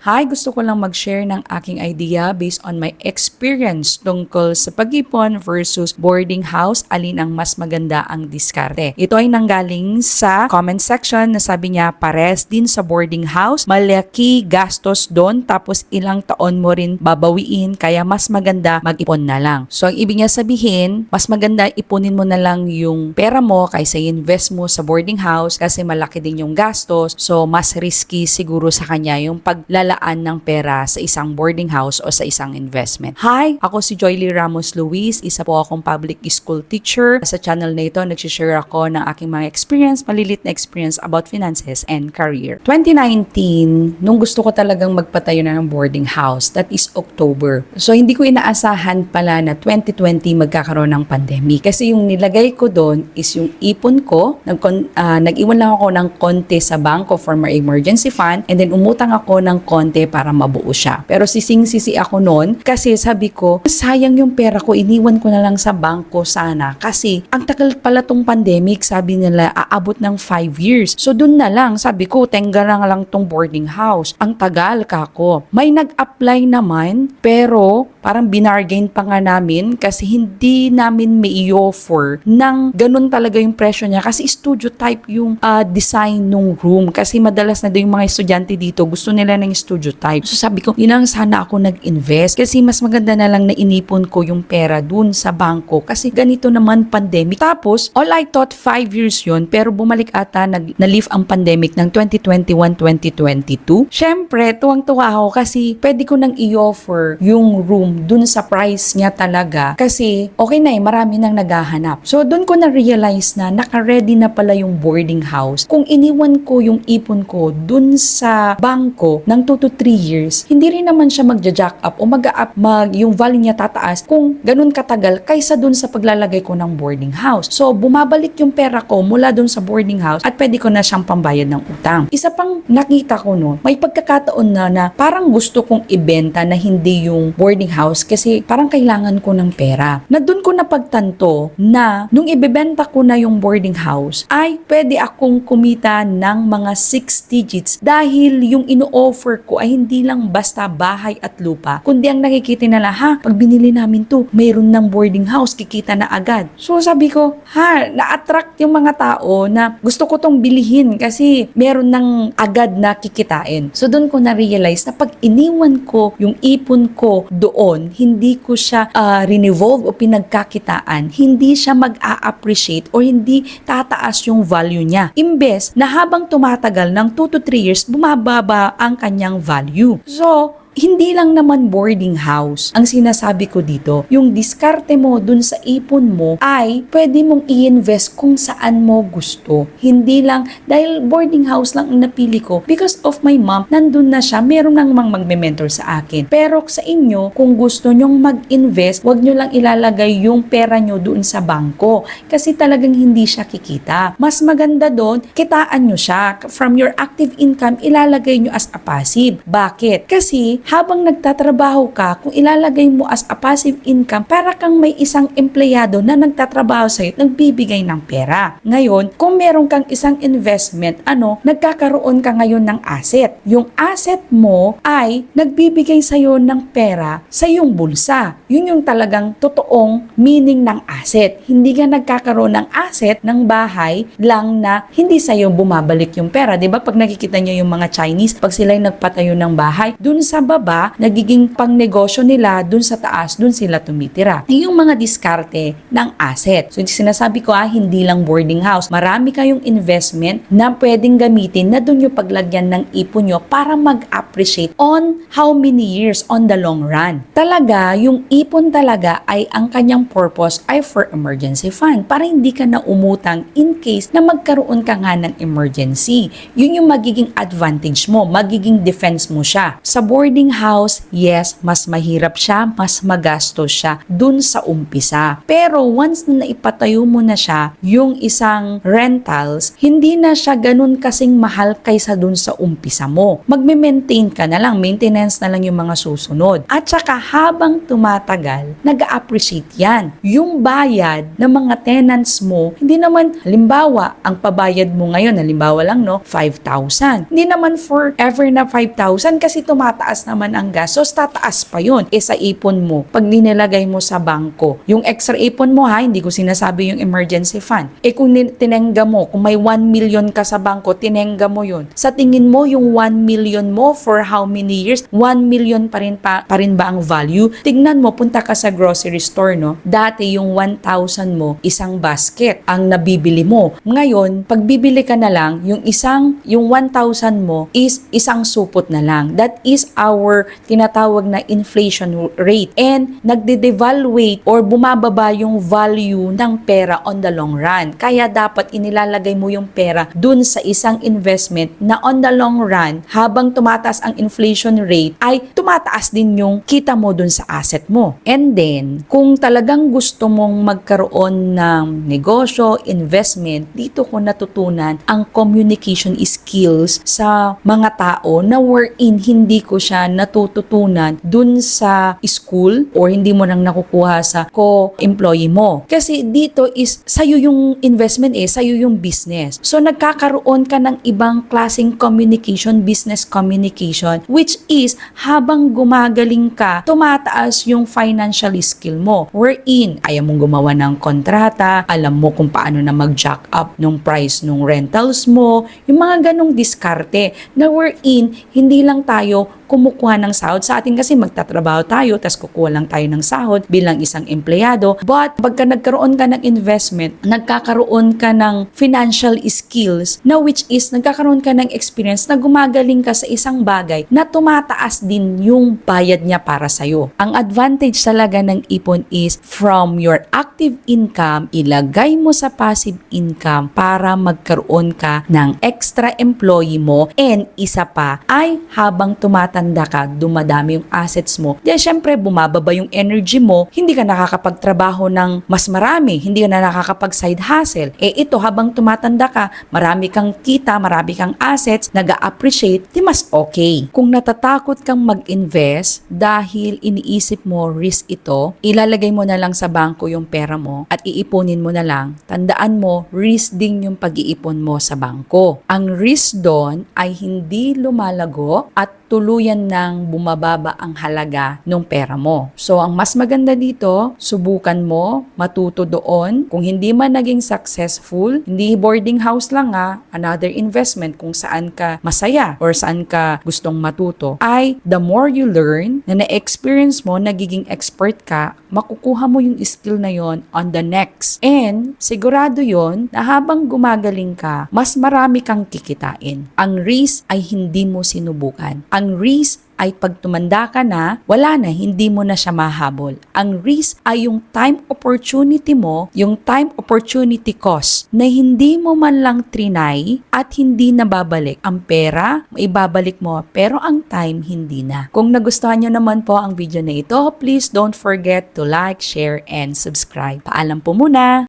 Hi, gusto ko lang mag-share ng aking idea based on my experience tungkol sa pag-ipon versus boarding house, alin ang mas maganda ang diskarte. Ito ay nanggaling sa comment section na sabi niya pares din sa boarding house, malaki gastos doon tapos ilang taon mo rin babawiin kaya mas maganda mag-ipon na lang. So ang ibig niya sabihin, mas maganda ipunin mo na lang yung pera mo kaysa invest mo sa boarding house kasi malaki din yung gastos. So mas risky siguro sa kanya yung paglalaan ng pera sa isang boarding house o sa isang investment. Hi, ako si Joyly Ramos Luis, isa po akong public school teacher. Sa channel na ito, nagsishare ako ng aking mga experience, malilit na experience about finances and career. 2019, nung gusto ko talagang magpatayo na ng boarding house, that is October. So hindi ko inaasahan pala na 2020 magkakaroon ng pandemic. Kasi yung nilagay ko doon is yung ipon ko, nag ah, nag-iwan lang ako ng konti sa bangko for my emergency fund and then umutang ako ng konti para mabuo siya. Pero sising-sisi ako noon kasi sabi ko, sayang yung pera ko, iniwan ko na lang sa bangko sana. Kasi ang tagal pala tong pandemic, sabi nila, aabot ng 5 years. So dun na lang, sabi ko, tengga lang lang tong boarding house. Ang tagal ka ko. May nag-apply naman, pero parang binargain pa nga namin kasi hindi namin may offer ng ganun talaga yung presyo niya kasi studio type yung ah, design nung room kasi madalas na din yung mga estudyante dito gusto nila ng studio type. So sabi ko, yun lang sana ako nag-invest kasi mas maganda na lang na inipon ko yung pera dun sa bangko kasi ganito naman pandemic. Tapos, all I thought 5 years yun pero bumalik ata nag, na-lift ang pandemic ng 2021-2022. Syempre, tuwang-tuwa ako kasi pwede ko nang i-offer yung room dun sa price niya talaga kasi okay na eh, marami nang naghahanap. So, dun ko na-realize na naka-ready na pala yung boarding house. Kung iniwan ko yung ipon ko dun sa bangko ng 2 to 3 years, hindi rin naman siya magja-jack up o mag-up, mag, yung value niya tataas kung ganun katagal kaysa dun sa paglalagay ko ng boarding house. So, bumabalik yung pera ko mula dun sa boarding house at pwede ko na siyang pambayad ng utang. Isa pang nakita ko no, may pagkakataon na na parang gusto kong ibenta na hindi yung boarding house kasi parang kailangan ko ng pera. Na dun ko napagtanto na nung ibebenta ko na yung boarding house ay pwede akong kumita ng mga 6 digits dahil yung ino-offer ko ay hindi lang basta bahay at lupa kundi ang nakikita nila ha pag binili namin to mayroon ng boarding house kikita na agad. So sabi ko ha na-attract yung mga tao na gusto ko tong bilihin kasi meron ng agad na kikitain. So doon ko na-realize na pag iniwan ko yung ipon ko doon, hindi ko siya uh, revolve o pinagkakitaan, hindi siya mag-a-appreciate or hindi tataas yung value niya. Imbes na habang tumatagal ng 2 to 3 years, bumababa ang kanyang value. So, hindi lang naman boarding house ang sinasabi ko dito. Yung diskarte mo dun sa ipon mo ay pwede mong i-invest kung saan mo gusto. Hindi lang, dahil boarding house lang ang napili ko because of my mom, nandun na siya, meron nang mang magme-mentor sa akin. Pero sa inyo, kung gusto nyong mag-invest, wag nyo lang ilalagay yung pera nyo doon sa bangko kasi talagang hindi siya kikita. Mas maganda doon, kitaan nyo siya. From your active income, ilalagay nyo as a passive. Bakit? Kasi habang nagtatrabaho ka, kung ilalagay mo as a passive income, para kang may isang empleyado na nagtatrabaho sa'yo, nagbibigay ng pera. Ngayon, kung meron kang isang investment, ano, nagkakaroon ka ngayon ng asset. Yung asset mo ay nagbibigay sa'yo ng pera sa iyong bulsa. Yun yung talagang totoong meaning ng asset. Hindi ka nagkakaroon ng asset ng bahay lang na hindi sa'yo bumabalik yung pera. ba Pag nakikita niyo yung mga Chinese, pag sila nagpatayo ng bahay, dun sa baba, nagiging pangnegosyo nila dun sa taas, dun sila tumitira. Yung mga diskarte ng asset. So, sinasabi ko ah, hindi lang boarding house. Marami kayong investment na pwedeng gamitin na dun yung paglagyan ng ipon nyo para mag-appreciate on how many years on the long run. Talaga, yung ipon talaga ay ang kanyang purpose ay for emergency fund para hindi ka na umutang in case na magkaroon ka nga ng emergency. Yun yung magiging advantage mo, magiging defense mo siya. Sa boarding boarding house, yes, mas mahirap siya, mas magastos siya dun sa umpisa. Pero once na naipatayo mo na siya, yung isang rentals, hindi na siya ganun kasing mahal kaysa dun sa umpisa mo. Magme-maintain ka na lang, maintenance na lang yung mga susunod. At saka habang tumatagal, nag-appreciate yan. Yung bayad ng mga tenants mo, hindi naman, halimbawa, ang pabayad mo ngayon, halimbawa lang no, 5,000. Hindi naman forever na 5,000 kasi tumataas naman ang gastos, tataas pa yun. E sa ipon mo, pag dinilagay mo sa bangko, yung extra ipon mo ha, hindi ko sinasabi yung emergency fund. E kung tinengga mo, kung may 1 million ka sa bangko, tinengga mo yun. Sa tingin mo, yung 1 million mo for how many years? 1 million pa rin, pa, pa rin ba ang value? Tignan mo, punta ka sa grocery store, no? Dati yung 1,000 mo, isang basket ang nabibili mo. Ngayon, pag bibili ka na lang, yung isang, yung 1,000 mo is isang supot na lang. That is our tinatawag na inflation rate. And nagde-devaluate or bumababa yung value ng pera on the long run. Kaya dapat inilalagay mo yung pera dun sa isang investment na on the long run, habang tumataas ang inflation rate, ay tumataas din yung kita mo dun sa asset mo. And then, kung talagang gusto mong magkaroon ng negosyo, investment, dito ko natutunan ang communication skills sa mga tao na wherein hindi ko siya natututunan dun sa school or hindi mo nang nakukuha sa co-employee mo. Kasi dito is sa'yo yung investment eh, sa'yo yung business. So nagkakaroon ka ng ibang klaseng communication, business communication, which is habang gumagaling ka, tumataas yung financial skill mo. Wherein, ayaw mong gumawa ng kontrata, alam mo kung paano na mag-jack up nung price nung rentals mo, yung mga ganong diskarte na wherein, hindi lang tayo kumukuha ng sahod. Sa atin kasi magtatrabaho tayo, tas kukuha lang tayo ng sahod bilang isang empleyado. But pagka nagkaroon ka ng investment, nagkakaroon ka ng financial skills na which is nagkakaroon ka ng experience na gumagaling ka sa isang bagay na tumataas din yung bayad niya para sa'yo. Ang advantage talaga ng ipon is from your active income, ilagay mo sa passive income para magkaroon ka ng extra employee mo and isa pa ay habang tumatanda ka, dumadami yung assets mo. Di syempre bumababa yung energy mo, hindi ka nakakapagtrabaho ng mas marami, hindi ka na nakakapag side hustle. Eh ito habang tumatanda ka, marami kang kita, marami kang assets, nag-appreciate, di mas okay. Kung natatakot kang mag-invest dahil iniisip mo risk ito, ilalagay mo na lang sa bangko yung pera mo at iipunin mo na lang. Tandaan mo, risk din yung pag-iipon mo sa bangko. Ang risk doon ay hindi lumalago at tuluyan ng bumababa ang halaga ng pera mo. So, ang mas maganda dito, subukan mo, matuto doon. Kung hindi man naging successful, hindi boarding house lang ha, another investment kung saan ka masaya or saan ka gustong matuto, ay the more you learn, na na-experience mo, nagiging expert ka, makukuha mo yung skill na yon on the next. And, sigurado yon na habang gumagaling ka, mas marami kang kikitain. Ang risk ay hindi mo sinubukan. Ang risk ay pag tumanda ka na, wala na, hindi mo na siya mahabol. Ang risk ay yung time opportunity mo, yung time opportunity cost na hindi mo man lang trinay at hindi nababalik. Ang pera, ibabalik mo, pero ang time, hindi na. Kung nagustuhan nyo naman po ang video na ito, please don't forget to like, share, and subscribe. Paalam po muna!